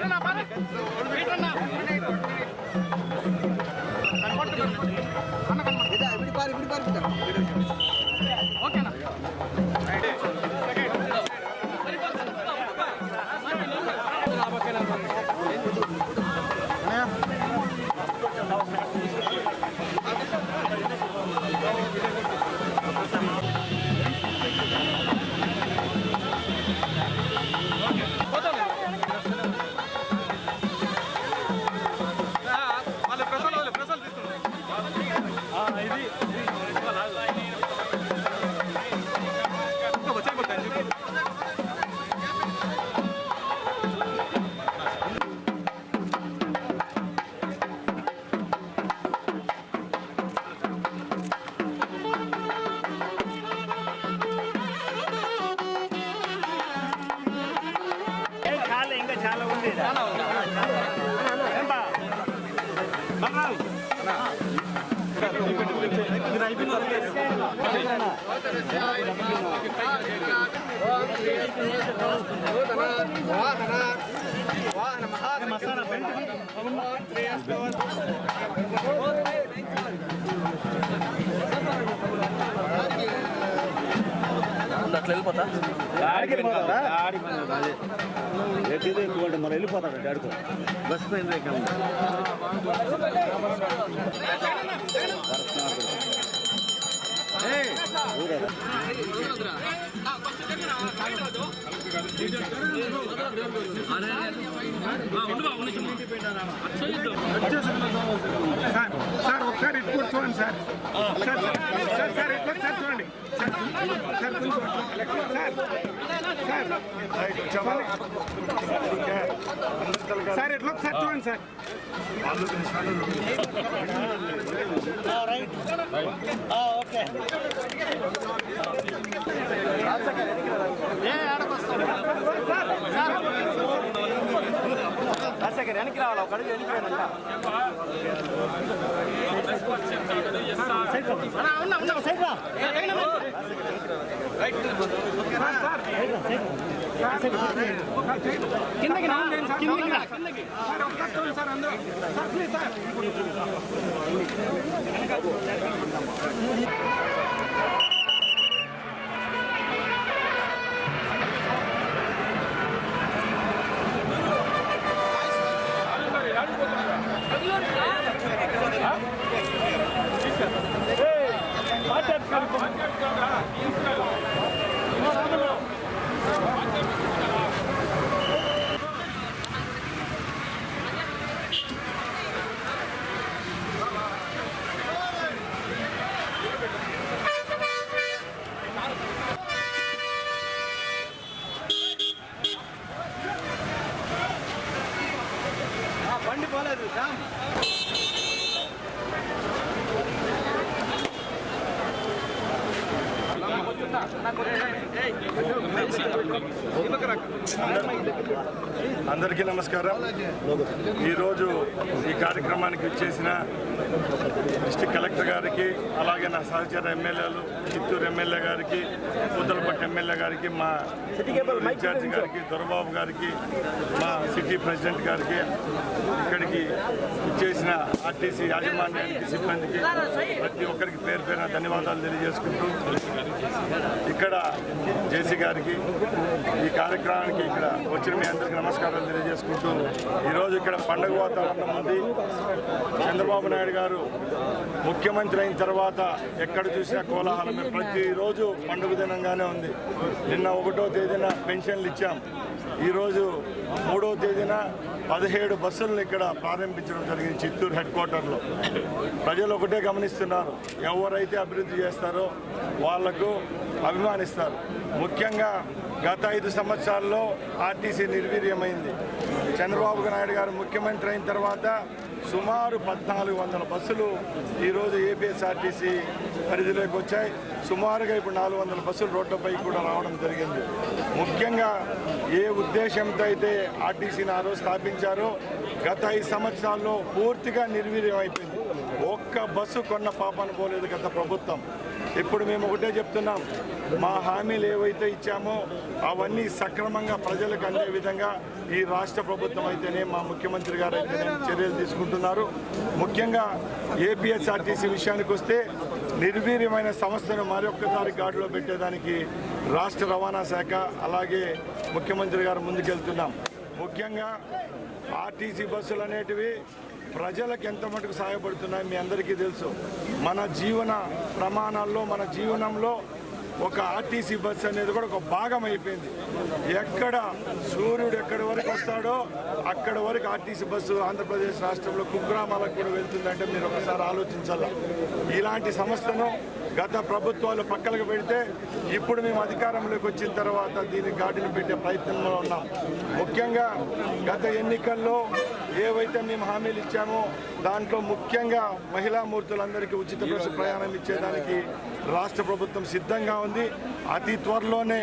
Ven, అట్లా వెళ్ళిపోతా ఎట్టిదే ఇంకోటి మరి వెళ్ళిపోతాడు డాడీతో బస్ పైన రేఖ సార్ సార్ ఒకసారి ఇటు చూడండి సార్. సార్ సార్ సార్ ఇట్లా సార్ చూడండి. Sir sir sir sir sir ఇట్లా ఒకసారి చూడండి సార్. ఓకే రాజశేఖర్ వెనక్కి రావాలి ఒక అడుగు వెనక్కి కిందకి రా. కిందకి సార్ ఒకసారి సార్ అందరూ సార్ ప్లీజ్ సార్ అందరికీ నమస్కారం. ఈరోజు ఈ కార్యక్రమానికి వచ్చేసిన డిస్టిక్ కలెక్టర్ గారికి అలాగే నా సహచర ఎమ్మెల్యేలు చిత్తూరు ఎమ్మెల్యే గారికి పూతలపట్టు ఎమ్మెల్యే గారికి మా ఇన్ఛార్జి గారికి దొరబాబు గారికి మా సిటీ ప్రెసిడెంట్ గారికి ఇక్కడికి ఇచ్చేసిన ఆర్టీసీ యాజమాన్యానికి సిబ్బందికి ప్రతి ఒక్కరికి పేరు పేరున ధన్యవాదాలు తెలియజేసుకుంటూ ఇక్కడ జేసీ గారికి ఈ కార్యక్రమానికి ఇక్కడ వచ్చిన మీ అందరికీ నమస్కారం తెలియజేసుకుంటూ ఈరోజు ఇక్కడ పండుగ వాతావరణం ఉంది. చంద్రబాబు నాయుడు గారు ముఖ్యమంత్రి అయిన తర్వాత ఎక్కడ చూసినా కోలాహలమే ప్రతిరోజు పండుగ దినంగానే ఉంది. నిన్న ఒకటో తేదీన పెన్షన్లు ఇచ్చాం. ఈరోజు మూడో తేదీన పదిహేడు బస్సులను ఇక్కడ ప్రారంభించడం జరిగింది చిత్తూరు హెడ్ క్వార్టర్లో. ప్రజలు ఒకటే గమనిస్తున్నారు. ఎవరైతే అభివృద్ధి చేస్తారో వాళ్ళకు అభిమానిస్తారు. ముఖ్యంగా గత ఐదు సంవత్సరాల్లో ఆర్టీసీ నిర్వీర్యమైంది. చంద్రబాబు నాయుడు గారు ముఖ్యమంత్రి అయిన తర్వాత సుమారు పద్నాలుగు వందల బస్సులు ఈరోజు ఏపీఎస్ఆర్టీసీ పరిధిలోకి వచ్చాయి. సుమారుగా ఇప్పుడు నాలుగు వందల బస్సులు రోడ్లపై కూడా రావడం జరిగింది. ముఖ్యంగా ఏ ఉద్దేశంతో అయితే ఆర్టీసీని ఆ రోజు స్థాపించారో గత ఐదు సంవత్సరాల్లో పూర్తిగా నిర్వీర్యం అయిపోయింది ఒక్క బస్సు కొన్న పాపను పోలేదు గత ప్రభుత్వం. ఇప్పుడు మేము ఒకటే చెప్తున్నాం మా హామీలు ఏవైతే ఇచ్చామో అవన్నీ సక్రమంగా ప్రజలకు అందే విధంగా ఈ రాష్ట్ర ప్రభుత్వం అయితేనే మా ముఖ్యమంత్రి గారు అయితేనే చర్యలు తీసుకుంటున్నారు. ముఖ్యంగా ఏపీఎస్ఆర్టీసీ విషయానికి వస్తే నిర్వీర్యమైన సంస్థను మరొక్కసారి గాడిలో పెట్టేదానికి రాష్ట్ర రవాణా శాఖ అలాగే ముఖ్యమంత్రి గారు ముందుకెళ్తున్నాం. ముఖ్యంగా ఆర్టీసీ బస్సులు అనేటివి ప్రజలకు ఎంత మటుకు సహాయపడుతున్నాయి మీ అందరికీ తెలుసు. మన జీవన ప్రమాణాల్లో మన జీవనంలో ఒక ఆర్టీసీ బస్సు అనేది కూడా ఒక భాగం అయిపోయింది. ఎక్కడ సూర్యుడు ఎక్కడి వరకు వస్తాడో అక్కడ వరకు ఆర్టీసీ బస్సు ఆంధ్రప్రదేశ్ రాష్ట్రంలో కుగ్రామాలకు కూడా వెళ్తుందంటే మీరు ఒకసారి ఆలోచించాల? ఇలాంటి సంస్థను గత ప్రభుత్వాలు పక్కలకు పెడితే ఇప్పుడు మేము అధికారంలోకి వచ్చిన తర్వాత దీన్ని గాడిని పెట్టే ప్రయత్నంలో ఉన్నాం. ముఖ్యంగా గత ఎన్నికల్లో ఏవైతే మేము హామీలు ఇచ్చామో దాంట్లో ముఖ్యంగా మహిళా మూర్తులందరికీ ఉచిత బస్సు ప్రయాణం ఇచ్చేదానికి రాష్ట్ర ప్రభుత్వం సిద్ధంగా ఉంది. అతి త్వరలోనే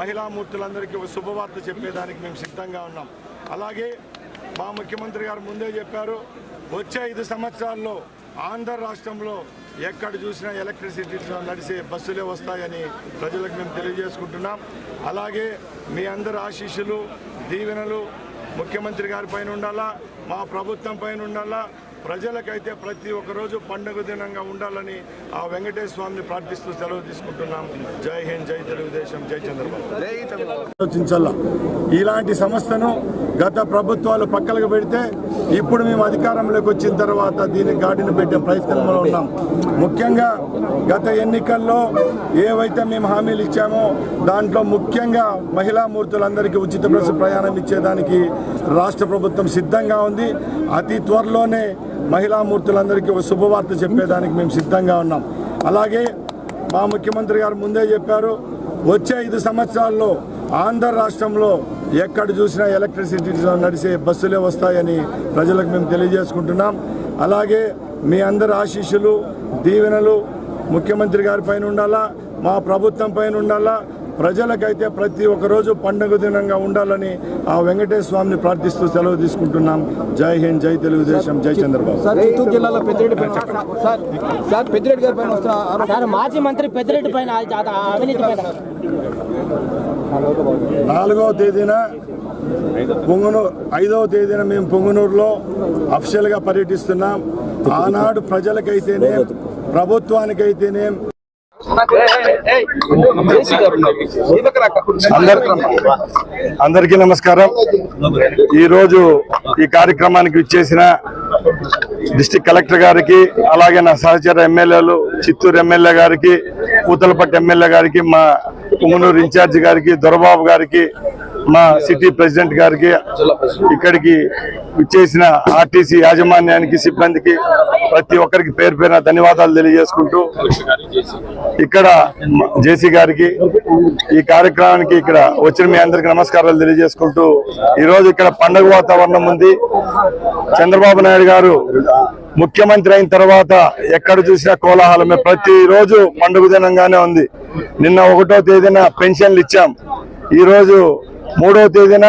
మహిళా మూర్తులందరికీ ఒక శుభవార్త చెప్పేదానికి మేము సిద్ధంగా ఉన్నాం. అలాగే మా ముఖ్యమంత్రి గారు ముందే చెప్పారు వచ్చే ఐదు సంవత్సరాల్లో ఆంధ్ర రాష్ట్రంలో ఎక్కడ చూసినా ఎలక్ట్రిసిటీ నడిచే బస్సులే వస్తాయని ప్రజలకు మేము తెలియజేసుకుంటున్నాం. అలాగే మీ అందరి ఆశీస్సులు దీవెనలు ముఖ్యమంత్రి గారి పైన ఉండాలా మా ప్రభుత్వం పైన ఉండాలా ప్రజలకైతే ప్రతి ఒక్కరోజు పండుగ దినంగా ఉండాలని ఆ వెంకటేశ్వర స్వామిని ప్రార్థిస్తూ సెలవు తీసుకుంటున్నాం. జై హింద్ జై తెలుగుదేశం జై చంద్రబాబు. ఆలోచించాల? ఇలాంటి సంస్థను గత ప్రభుత్వాలు పక్కలకు పెడితే ఇప్పుడు మేము అధికారంలోకి వచ్చిన తర్వాత దీన్ని గాడిని పెట్టే ప్రయత్నంలో ఉన్నాం. ముఖ్యంగా గత ఎన్నికల్లో ఏవైతే మేము హామీలు ఇచ్చామో దాంట్లో ముఖ్యంగా మహిళా మూర్తులందరికీ ఉచిత బస్సు ప్రయాణం ఇచ్చేదానికి రాష్ట్ర ప్రభుత్వం సిద్ధంగా ఉంది. అతి త్వరలోనే మహిళా మూర్తులందరికీ ఒక శుభవార్త చెప్పేదానికి మేము సిద్ధంగా ఉన్నాం. అలాగే మా ముఖ్యమంత్రి గారు ముందే చెప్పారు వచ్చే ఐదు సంవత్సరాల్లో ఆంధ్ర రాష్ట్రంలో ఎక్కడ చూసినా ఎలక్ట్రిసిటీ నడిచే బస్సులే వస్తాయని ప్రజలకు మేము తెలియజేసుకుంటున్నాం. అలాగే మీ అందరి ఆశీస్సులు దీవెనలు ముఖ్యమంత్రి గారి పైన ఉండాలా మా ప్రభుత్వం పైన ఉండాలా ప్రజలకైతే ప్రతి ఒక్క రోజు పండుగ దినంగా ఉండాలని ఆ వెంకటేశ్వర స్వామిని ప్రార్థిస్తూ సెలవు తీసుకుంటున్నాం. జై హింద్ జై తెలుగుదేశం జై చంద్రబాబు. సార్ చిత్తూరు జిల్లాలో పెద్దిరెడ్డి పైన సార్ సార్ పెద్దిరెడ్డి గారి పైన వస్తున్న మాజీ మంత్రి పెద్దిరెడ్డి పైన ఆ- ఆ అవినీతి పైన నాలుగవ తేదీన పొంగునూరు ఐదవ తేదీన మేము పొంగునూరులో అఫిషియల్గా పర్యటిస్తున్నాం. ఆనాడు ప్రజలకైతేనే ప్రభుత్వానికైతేనే. అందరికీ నమస్కారం. ఈరోజు ఈ కార్యక్రమానికి విచ్చేసిన డిస్టిక్ కలెక్టర్ గారికి అలాగే నా సహచర ఎమ్మెల్యేలు చిత్తూరు ఎమ్మెల్యే గారికి పూతలపట్టు ఎమ్మెల్యే గారికి మా పుంగనూరు ఇన్ఛార్జ్ గారికి దొరబాబు గారికి మా సిటీ ప్రెసిడెంట్ గారికి ఇక్కడికి చేసిన ఆర్టీసీ యాజమాన్యానికి సిబ్బందికి ప్రతి ఒక్కరికి పేరు పేరున ధన్యవాదాలు తెలియజేసుకుంటూ ఇక్కడ జేసీ గారికి ఈ కార్యక్రమానికి ఇక్కడ వచ్చిన మీ అందరికి నమస్కారాలు తెలియజేసుకుంటూ ఈరోజు ఇక్కడ పండగ వాతావరణం ఉంది. చంద్రబాబు నాయుడు గారు ముఖ్యమంత్రి అయిన తర్వాత ఎక్కడ చూసినా కోలాహలమే. ప్రతిరోజు పండుగ దినంగానే ఉంది. నిన్న ఒకటో తేదీన పెన్షన్లు ఇచ్చాం. ఈరోజు మూడో తేదీన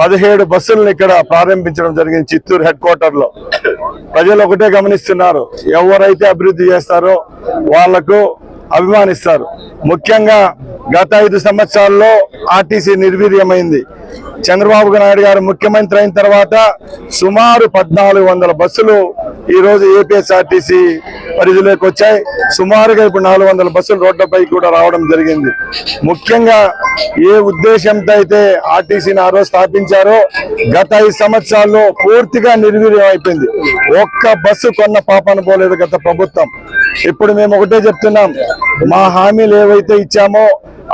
పదిహేడు బస్సులను ఇక్కడ ప్రారంభించడం జరిగింది చిత్తూరు హెడ్ క్వార్టర్లో ప్రజలు ఒకటే గమనిస్తున్నారు. ఎవరైతే అభివృద్ధి చేస్తారో వాళ్ళకు అభిమానిస్తారు. ముఖ్యంగా గత ఐదు సంవత్సరాల్లో ఆర్టీసీ నిర్వీర్యమైంది. చంద్రబాబు నాయుడు గారు ముఖ్యమంత్రి అయిన తర్వాత సుమారు పద్నాలుగు వందల బస్సులు ఈరోజు ఏపీఎస్ఆర్టీసీ పరిధిలోకి వచ్చాయి. సుమారుగా ఇప్పుడు నాలుగు వందల బస్సులు రోడ్లపై కూడా రావడం జరిగింది. ముఖ్యంగా ఏ ఉద్దేశంతో అయితే ఆర్టీసీని ఆ రోజు స్థాపించారో గత ఐదు సంవత్సరాల్లో పూర్తిగా నిర్వీర్యం అయిపోయింది ఒక్క బస్సు కొన్న పాపన పోలేదు గత ప్రభుత్వం. ఇప్పుడు మేము ఒకటే చెప్తున్నాం మా హామీలు ఏవైతే ఇచ్చామో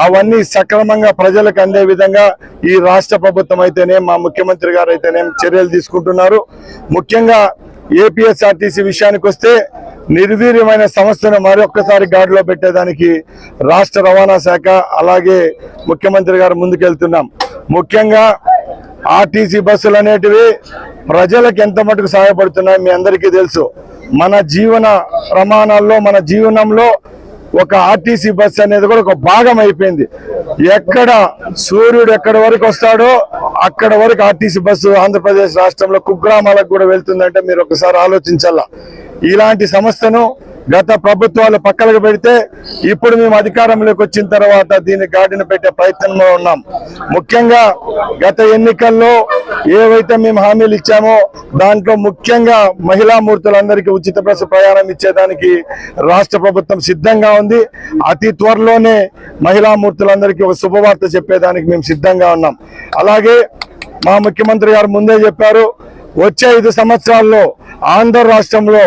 అవన్నీ సక్రమంగా ప్రజలకు అందే విధంగా ఈ రాష్ట్ర ప్రభుత్వం అయితేనే మా ముఖ్యమంత్రి గారు అయితేనే చర్యలు తీసుకుంటున్నారు. ముఖ్యంగా ఏపీఎస్ఆర్టీసీ విషయానికి వస్తే నిర్వీర్యమైన సంస్థను మరొక్కసారి గాడిలో పెట్టేదానికి రాష్ట్ర రవాణా శాఖ అలాగే ముఖ్యమంత్రి గారు ముందుకెళ్తున్నాం. ముఖ్యంగా ఆర్టీసీ బస్సులు అనేటివి ప్రజలకు ఎంత మటుకు సహాయపడుతున్నాయి మీ అందరికీ తెలుసు. మన జీవన ప్రమాణాల్లో మన జీవనంలో ఒక ఆర్టీసీ బస్ అనేది కూడా ఒక భాగం అయిపోయింది. ఎక్కడ సూర్యుడు ఎక్కడ వరకు వస్తాడో అక్కడ వరకు ఆర్టీసీ బస్సు ఆంధ్రప్రదేశ్ రాష్ట్రంలో కుగ్రామాలకు కూడా వెళ్తుందంటే మీరు ఒకసారి ఆలోచించాలా? ఇలాంటి సంస్థను గత ప్రభుత్వాలు పక్కలకు పెడితే ఇప్పుడు మేము అధికారంలోకి వచ్చిన తర్వాత దీన్ని గాడిన పెట్టే ప్రయత్నంలో ఉన్నాం. ముఖ్యంగా గత ఎన్నికల్లో ఏవైతే మేము హామీలు ఇచ్చామో దాంట్లో ముఖ్యంగా మహిళా మూర్తులందరికీ ఉచిత బస్సు ప్రయాణం ఇచ్చేదానికి రాష్ట్ర ప్రభుత్వం సిద్ధంగా ఉంది. అతి త్వరలోనే మహిళా మూర్తులందరికీ ఒక శుభవార్త చెప్పేదానికి మేము సిద్ధంగా ఉన్నాం. అలాగే మా ముఖ్యమంత్రి గారు ముందే చెప్పారు వచ్చే ఐదు సంవత్సరాల్లో ఆంధ్ర రాష్ట్రంలో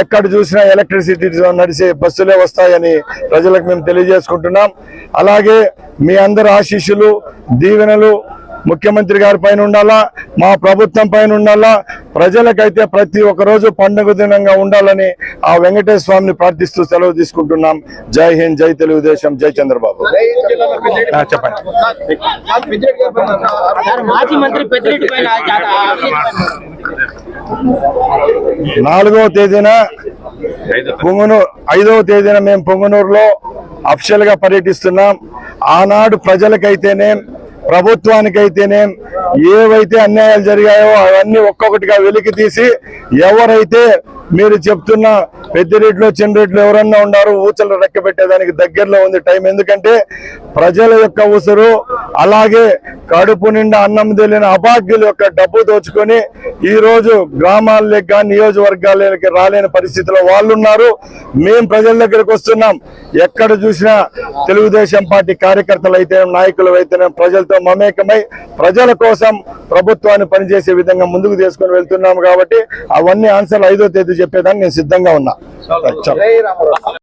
ఎక్కడ చూసినా ఎలక్ట్రిసిటీ నడిచే బస్సులే వస్తాయని ప్రజలకు మేము తెలియజేసుకుంటున్నాం. అలాగే మీ అందరి ఆశీస్సులు దీవెనలు ముఖ్యమంత్రి గారి పైన ఉండాలా? మా ప్రభుత్వం పైన ఉండాలా? ప్రజలకైతే ప్రతి ఒక్క రోజు పండుగ దినంగా ఉండాలని ఆ వెంకటేశ్వర స్వామిని ప్రార్థిస్తూ సెలవు తీసుకుంటున్నాం. జై హింద్ జై తెలుగుదేశం జై చంద్రబాబు. చెప్పండి. నాలుగవ తేదీన పొంగనూరు ఐదవ తేదీన మేము పొంగనూరులో అఫిషియల్గా పర్యటిస్తున్నాం. ఆనాడు ప్రజలకైతేనేం ప్రభుత్వానికైతేనేం ఏవైతే అన్యాయాలు జరిగాయో అవన్నీ ఒక్కొక్కటిగా వెలికి తీసి ఎవరైతే మీరు చెప్తున్న పెద్ద రేట్లో చిన్న రేట్లు ఎవరన్నా ఉన్నారు ఊచలు రెక్క పెట్టేదానికి దగ్గరలో ఉంది టైం. ఎందుకంటే ప్రజల యొక్క ఉసురు అలాగే కడుపు నిండా అన్నం తెలియని అభాగ్యుల యొక్క డబ్బు దోచుకొని ఈ రోజు గ్రామాలకు కానీ నియోజకవర్గాలకి రాలేని పరిస్థితిలో వాళ్ళు ఉన్నారు మేము ప్రజల దగ్గరకు వస్తున్నాం. ఎక్కడ చూసినా తెలుగుదేశం పార్టీ కార్యకర్తలు అయితే నాయకులు అయితేనే ప్రజలతో మమేకమై ప్రజల కోసం ప్రభుత్వాన్ని పనిచేసే విధంగా ముందుకు తీసుకొని వెళ్తున్నాము కాబట్టి అవన్నీ ఆన్సర్లు ఐదో తేదీ చెప్పేదాన్ని నేను సిద్ధంగా ఉన్నా.